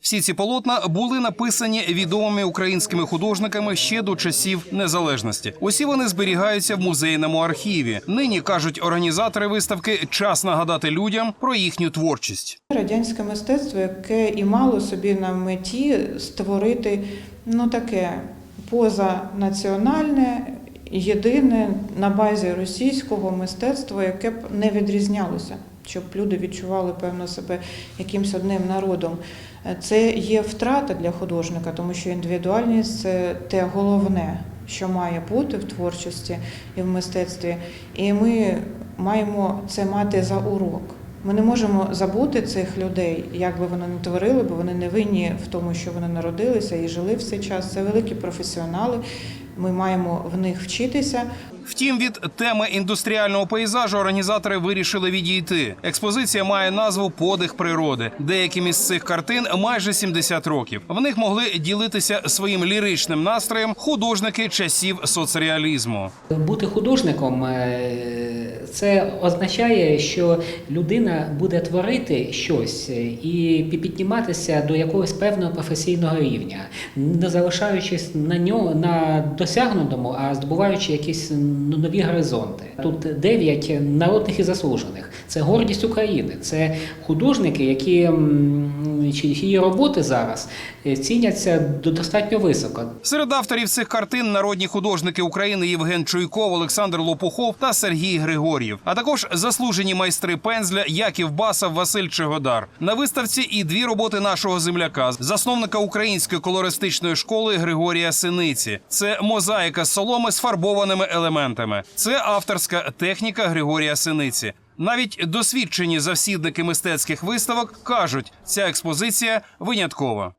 Всі ці полотна були написані відомими українськими художниками ще до часів незалежності. Усі вони зберігаються в музейному архіві. Нині кажуть організатори виставки, час нагадати людям про їхню творчість. Радянське мистецтво, яке і мало собі на меті створити ну таке позанаціональне, єдине на базі російського мистецтва, яке б не відрізнялося, щоб люди відчували певно себе якимсь одним народом. Це є втрата для художника, тому що індивідуальність це те головне, що має бути в творчості і в мистецтві. І ми маємо це мати за урок. Ми не можемо забути цих людей, як би вони не творили, бо вони не винні в тому, що вони народилися і жили в цей час. Це великі професіонали. Ми маємо в них вчитися. Втім, від теми індустріального пейзажу організатори вирішили відійти. Експозиція має назву Подих природи. Деяким із цих картин майже 70 років. В них могли ділитися своїм ліричним настроєм художники часів соцреалізму. Бути художником е, це означає, що людина буде творити щось і підніматися до якогось певного професійного рівня, не залишаючись на нього на досягнутому, а здобуваючи якісь нові горизонти. Тут дев'ять народних і заслужених. Це гордість України. Це художники, які чиї роботи зараз е, ціняться до- достатньо високо. Серед авторів цих картин народні художники України Євген Чуйков, Олександр Лопухов та Сергій Григор'єв, а також заслужені майстри пензля Яків Басов, Василь Чегодар. На виставці і дві роботи нашого земляка, засновника української колористичної школи Григорія Синиці. Це мозаїка соломи з фарбованими елементами. Це авторська техніка Григорія Синиці. Навіть досвідчені завсідники мистецьких виставок кажуть, ця експозиція виняткова.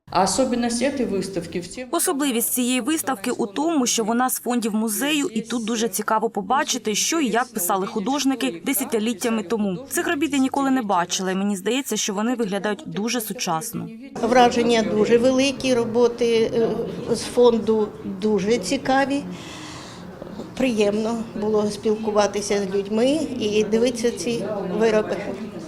Особливість цієї виставки у тому, що вона з фондів музею, і тут дуже цікаво побачити, що і як писали художники десятиліттями тому. Цих робіт я ніколи не бачила, і мені здається, що вони виглядають дуже сучасно. Враження дуже великі, роботи е, з фонду дуже цікаві. Приємно було спілкуватися з людьми і дивитися ці вироби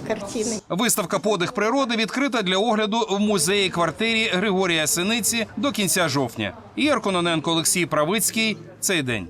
картини. Виставка Подих природи відкрита для огляду в музеї квартирі Григорія Синиці до кінця жовтня. Ігор Кононенко, Олексій Правицький. Цей день.